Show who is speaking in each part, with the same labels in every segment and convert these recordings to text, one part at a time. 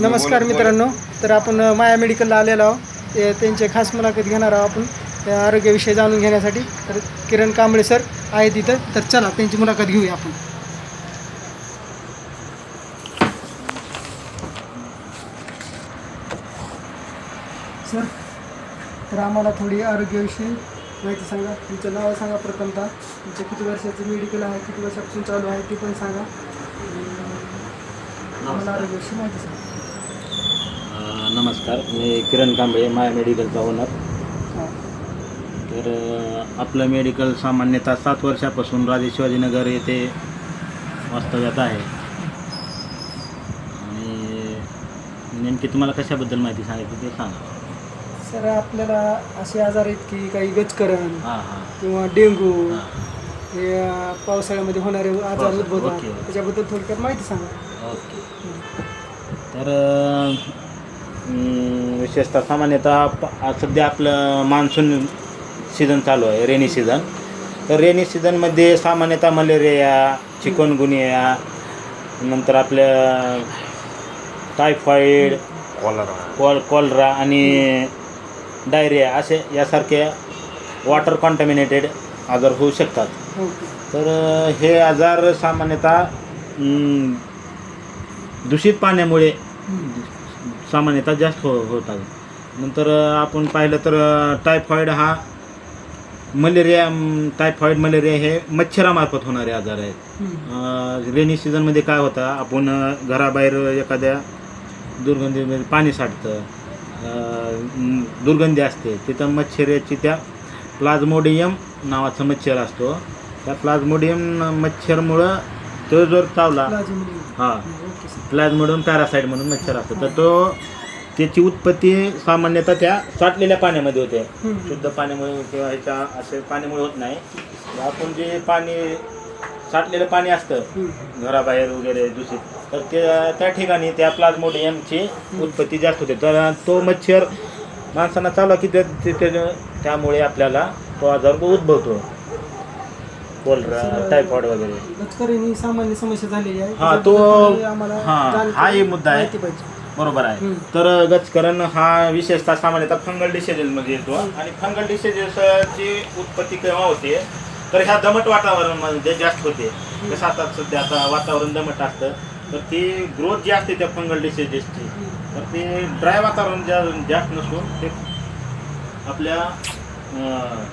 Speaker 1: नमस्कार मित्रांनो तर आपण माया मेडिकलला आलेलो आहोत. ते त्यांचे खास मुलाखत घेणार आहोत आपण त्या आरोग्याविषयी जाणून घेण्यासाठी. तर किरण कांबळे सर आहेत इथं तर चला त्यांची मुलाखत घेऊया आपण. सर तर आम्हाला थोडी आरोग्याविषयी माहिती सांगा. तुमचं नाव सांगा प्रथमतः. तुमचं किती वर्षाचं मेडिकल आहे किती वर्षापासून चालू आहे ते पण सांगा. आम्हाला आरोग्याविषयी माहिती सांगा.
Speaker 2: नमस्कार मी किरण कांबळे माया मेडिकलचा ओनर तर आपलं मेडिकल सामान्यतः सात वर्षापासून राजे शिवाजीनगर येथे वास्तव्यात आहे. आणि नेमकी तुम्हाला कशाबद्दल माहिती सांगायची ते सांगा.
Speaker 1: सर आपल्याला असे आजार आहेत की काही गचकरण
Speaker 2: हां हां.
Speaker 1: किंवा डेंगू
Speaker 2: हां.
Speaker 1: अं, पावसाळ्यामध्ये होणारे आजार उद्भवतात.
Speaker 2: ओके.
Speaker 1: त्याच्याबद्दल थोडक्यात माहिती सांगा.
Speaker 2: ओके. तर अ, विशेषतः सामान्यतः सध्या आपलं मान्सून सीझन चालू आहे रेनी सीझन तर रेनी सीझनमध्ये सामान्यतः मलेरिया चिकनगुनिया नंतर आपल्या टायफॉईड कॉल कॉलरा आणि डायरिया असे यासारखे वॉटर कॉन्टॅमिनेटेड आजार होऊ शकतात.
Speaker 1: ओके
Speaker 2: तर हे आजार सामान्यतः दूषित पाण्यामुळे सामान्यतः जास्त हो होतात नंतर आपण पाहिलं तर टायफॉईड हा मलेरिया टायफॉईड मलेरिया हे मच्छरामार्फत होणारे आजार आहेत. रेनी सीझनमध्ये काय होतं आपण घराबाहेर एखाद्या दुर्गंधीमध्ये पाणी साठतं दुर्गंधी असते तिथं मच्छराची त्या प्लाझ्मोडियम नावाचा मच्छर असतो. त्या प्लाझ्मोडियम मच्छरमुळं तो जर चावला. हां. प्लाझ्मोडियम पॅरासाईट म्हणून मच्छर असतो. तर तो त्याची उत्पत्ती सामान्यतः त्या साठलेल्या पाण्यामध्ये होते. शुद्ध पाण्यामुळे किंवा ह्याच्या असे पाण्यामुळे होत नाही. आपण जे पाणी साठलेलं पाणी असतं. घराबाहेर वगैरे दूषित तर ते त्या ठिकाणी त्या प्लाझ्मोडियमची उत्पत्ती जास्त होते. तर तो मच्छर माणसांना चालला की त्यामुळे आपल्याला तो आजार उद्भवतो. कोलरा टायफॉइड वगैरे.
Speaker 1: ही सामान्य समस्या झालेली आहे.
Speaker 2: हा, तो-
Speaker 1: त्याच्याबद्दल थोडी आम्हाला
Speaker 2: हा,
Speaker 1: जाणकारी-
Speaker 2: हा एक मुद्दा आहे.
Speaker 1: पाहिजे.
Speaker 2: बरोबर आहे.
Speaker 1: हम्म.
Speaker 2: तर गचकरण हा विशेषतः सामान्यतः फंगल डिसेजेस मध्ये येतो. आणि फंगल डिसेजेसची उत्पत्ती केव्हा होते? तर ह्या दमट वातावरणामध्ये जास्त होते. जसं आता सध्या आता वातावरण दमट असतं. तर ती ग्रोथ जी असते त्या फंगल डिसेजेसची तर ते ड्राय वातावरण जास्त नसून ते आपल्या अं,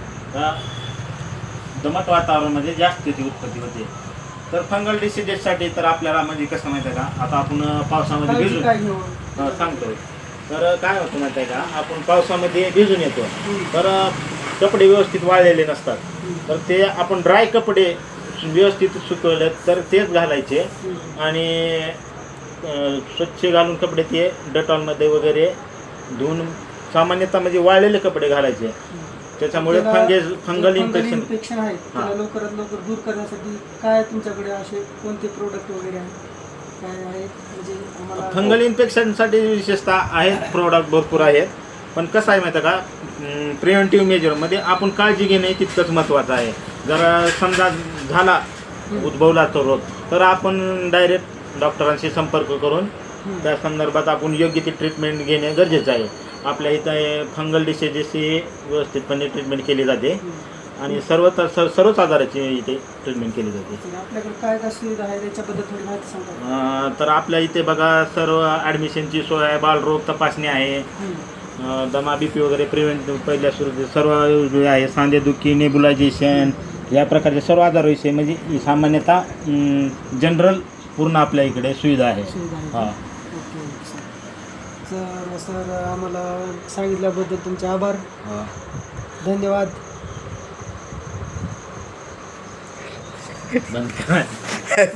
Speaker 2: दमट वातावरणामध्ये जास्त त्याची उत्पत्ती होते. तर फंगल डिसिजेससाठी तर आपल्याला म्हणजे कसं माहिती आहे का? आता आपण पावसामध्ये भिजून सांगतो तर काय होतं माहिती आहे का? आपण पावसामध्ये भिजून येतो. तर कपडे व्यवस्थित वाळलेले नसतात. तर ते आपण ड्राय कपडे व्यवस्थित सुकवले तर तेच घालायचे. आणि स्वच्छ घालून कपडे ते डेटॉलमध्ये वगैरे धुवून सामान्यतः म्हणजे वाळलेले कपडे घालायचे. त्याच्यामुळे
Speaker 1: जे
Speaker 2: फंगल इन्फेक्शन
Speaker 1: इन्फेक्शन आहे त्याला लवकरात लवकर दूर करण्यासाठी काय तुमच्याकडे असे कोणते प्रोडक्ट वगैरे आहेत काय आहेत म्हणजे आम्हाला
Speaker 2: फंगल इन्फेक्शनसाठी विशेषतः आहेत प्रोडक्ट भरपूर आहेत. पण कसं आहे माहिती का? प्रिव्हेंटिव्ह मेजरमध्ये आपण काळजी घेणे तितकंच महत्त्वाचं आहे. जर समजा झाला उद्भवला तो रोग तर आपण डायरेक्ट डॉक्टरांशी संपर्क करून. त्या संदर्भात आपण योग्य ती ट्रीटमेंट घेणे गरजेचं आहे. आपल्या इथं फंगल डिसेजेसची व्यवस्थितपणे ट्रीटमेंट केली जाते. आणि सर्व तर सर्व सर्वच आजाराची इथे ट्रीटमेंट केली जाते.
Speaker 1: तर आपल्याकडे काय काय सुविधा आहे त्याच्याबद्दल थोडी माहिती सांगा.
Speaker 2: अं, तर आपल्या इथे बघा सर्व ॲडमिशनची सोय आहे बालरोग तपासणी आहे. अं, दमा बी पी वगैरे प्रिव्हेंट पहिल्या सुरू सर्व आहे. सांधेदुखी नेबुलायझेशन या प्रकारचे सर्व आजाराविषयी म्हणजे ही सामान्यतः जनरल पूर्ण आपल्या इकडे सुविधा आहे.
Speaker 1: सुविधा आहे
Speaker 2: हां.
Speaker 1: Okay okay. सर तर सर आम्हाला सांगितल्याबद्दल तुमचे आभार.
Speaker 2: हां.
Speaker 1: धन्यवाद.
Speaker 2: बंद करा.